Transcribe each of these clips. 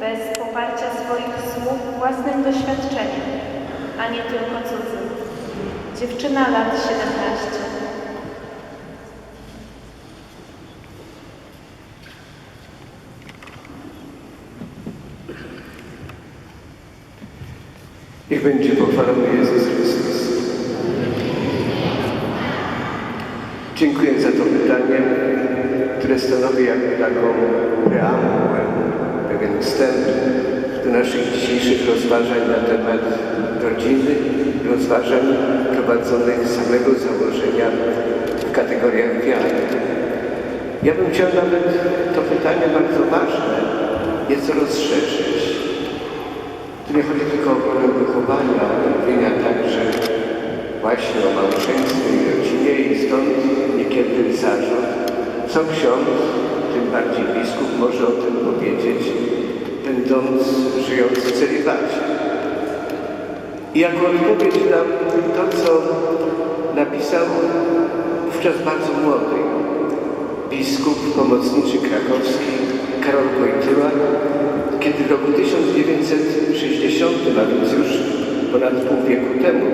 bez poparcia swoich słów własnym doświadczeniem, a nie tylko cudzym. Dziewczyna lat 17. Niech będzie pochwalony Jezus Chrystus. Dziękuję za to pytanie, które stanowi jakby taką preambułę, pewien wstęp do naszych dzisiejszych rozważań na temat rodziny, rozważań prowadzonych z samego założenia w kategoriach wiary. Ja bym chciał nawet to pytanie bardzo ważne nieco rozszerzyć. Tu nie chodzi tylko o rolę wychowania, ale mówienia także właśnie o małżeństwie i rodzinie i stąd niekiedy zarzut, co ksiądz, tym bardziej biskup może o tym powiedzieć, będąc żyjąc w celibacie. I jako odpowiedź na to, co napisał wówczas bardzo młody biskup pomocniczy krakowski Karol Wojtyła, kiedy w roku 1960, a więc już ponad pół wieku temu,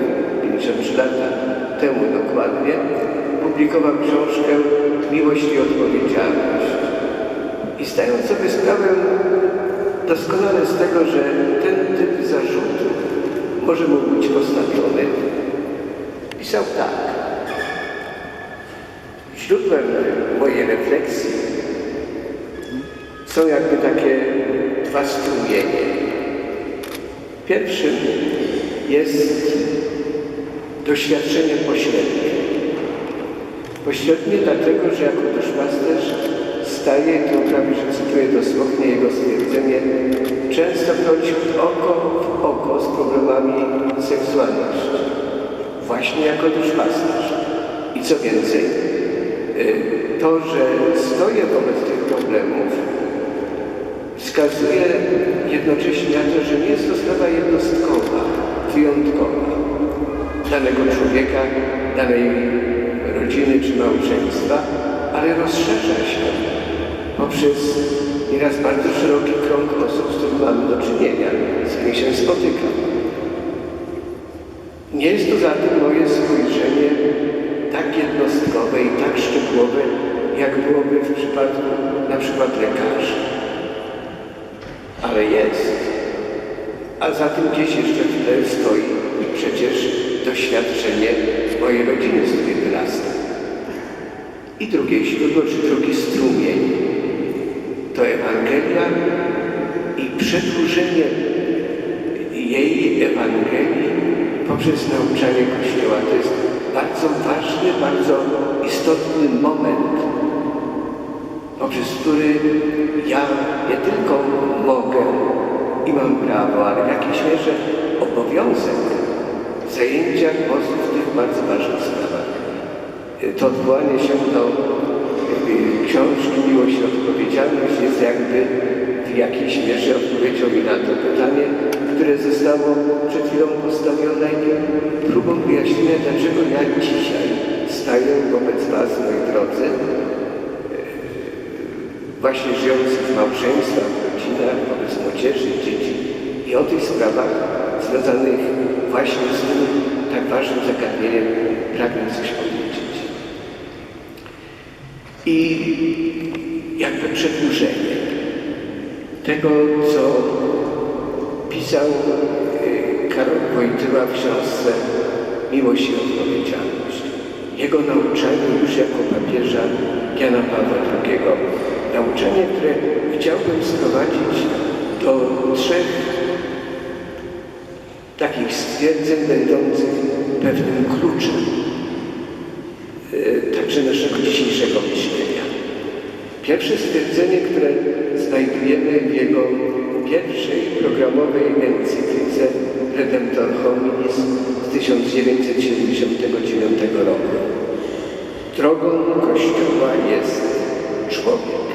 53 lata temu dokładnie, publikował książkę Miłość i odpowiedzialność. I zdając sobie sprawę doskonale z tego, że ten typ zarzutu może mu być postawiony, pisał tak. Źródłem mojej refleksji są jakby takie dwa strumienie. Pierwszym jest doświadczenie pośrednie. Pośrednie dlatego, że jako duszpasterz staje, i tu prawie że cytuję dosłownie jego stwierdzenie, często wchodzi oko w oko z problemami seksualności. Właśnie jako duszpasterz. I co więcej, y, to, że stoję wobec tych problemów, wskazuje jednocześnie na to, że nie jest to sprawa jednostkowa, wyjątkowa danego człowieka, danej rodziny czy małżeństwa, ale rozszerza się poprzez nieraz bardzo szeroki krąg osób, z którymi mamy do czynienia, z którymi się spotykam. Nie jest to zatem moje spojrzenie tak jednostkowe i tak szczegółowe, jak byłoby w przypadku na przykład lekarzy. Ale jest. A za tym gdzieś jeszcze tle stoi przecież doświadczenie mojej rodziny, z której wyrasta. I drugie źródło, czy drugi strumień to Ewangelia i przedłużenie jej Ewangelii poprzez nauczanie Kościoła. To jest bardzo ważny, bardzo istotny moment, poprzez który ja nie tylko mogę i mam prawo, ale w jakiejś mierze obowiązek zajęcia głosu w tych bardzo ważnych sprawach. To odwołanie się do książki Miłość i Odpowiedzialność jest jakby w jakiejś mierze odpowiedzią mi na to pytanie, które zostało przed chwilą postawione i próbą wyjaśnienia, dlaczego ja dzisiaj staję wobec Was, moi drodzy, właśnie żyjących w małżeństwach, w rodzinach, wobec młodzieży, dzieci i o tych sprawach związanych właśnie z tym tak ważnym zagadnieniem pragnę coś powiedzieć. I jakby przedłużenie tego, co pisał y, Karol Wojtyła w książce Miłość i Odpowiedzialność. Jego nauczanie już jako papieża Jana Pawła II. Nauczanie, które chciałbym sprowadzić do trzech takich stwierdzeń będących pewnym kluczem y, także naszego dzisiejszego myślenia. Pierwsze stwierdzenie, które znajdujemy w jego pierwszej programowej encyklice Redemptor Hominis z 1979 roku. Drogą Kościoła jest człowiek,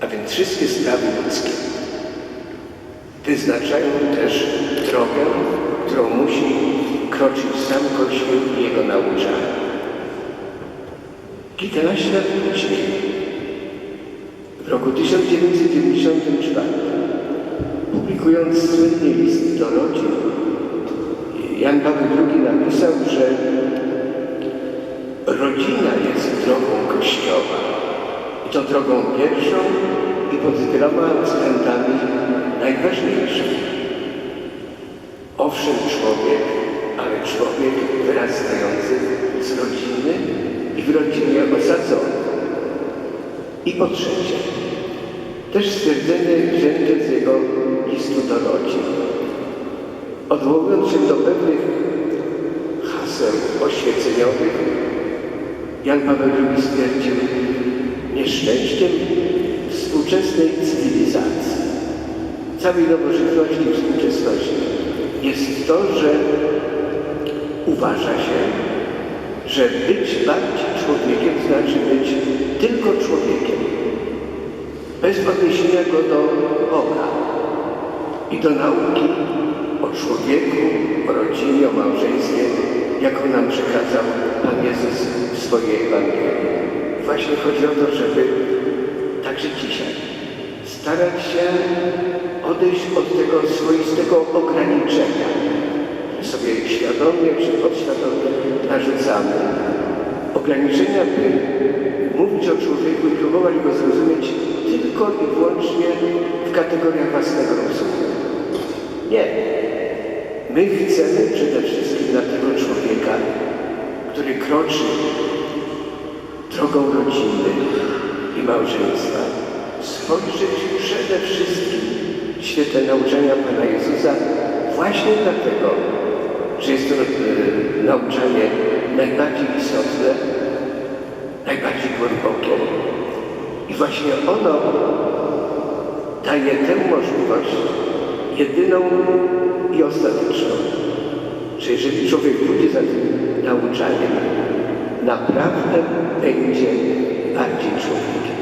a więc wszystkie sprawy ludzkie wyznaczają też drogę, którą musi kroczyć sam Kościół i jego nauczania. Kilkanaście lat później, w roku 1994, Publikując słynny list do rodzin, Jan Paweł II napisał, że rodzina jest drogą Kościoła. I to drogą pierwszą i pod wieloma względami najważniejszą. Owszem, człowiek, ale człowiek wyrastający z rodziny i w rodzinie osadzony. I po trzecie, też stwierdzenie wzięte z jego listu do rodzin. Odwołując się do pewnych haseł oświeceniowych, Jan Paweł II stwierdził, nieszczęściem współczesnej cywilizacji, całej nowożytności współczesności jest to, że uważa się, że być bardziej człowiekiem znaczy być tylko człowiekiem, bez odniesienia go do Boga i do nauki o człowieku, o rodzinie, o małżeństwie, jaką nam przekazał Pan Jezus w swojej Ewangelii. Właśnie chodzi o to, żeby także dzisiaj starać się odejść od tego swoistego ograniczenia, sobie świadomie czy podświadomie narzucamy. Ograniczenia, by mówić o człowieku i próbować go zrozumieć tylko i wyłącznie w kategoriach własnego rozumu. Nie. My chcemy przede wszystkim na tego człowieka, który kroczy drogą rodziny i małżeństwa, spojrzeć przede wszystkim w świetle nauczania Pana Jezusa właśnie dlatego, że jest to e, nauczanie najbardziej istotne, najbardziej głębokie. I właśnie ono daje tę możliwość jedyną i ostateczną, że jeżeli człowiek pójdzie za tym nauczaniem, naprawdę będzie bardziej człowiekiem.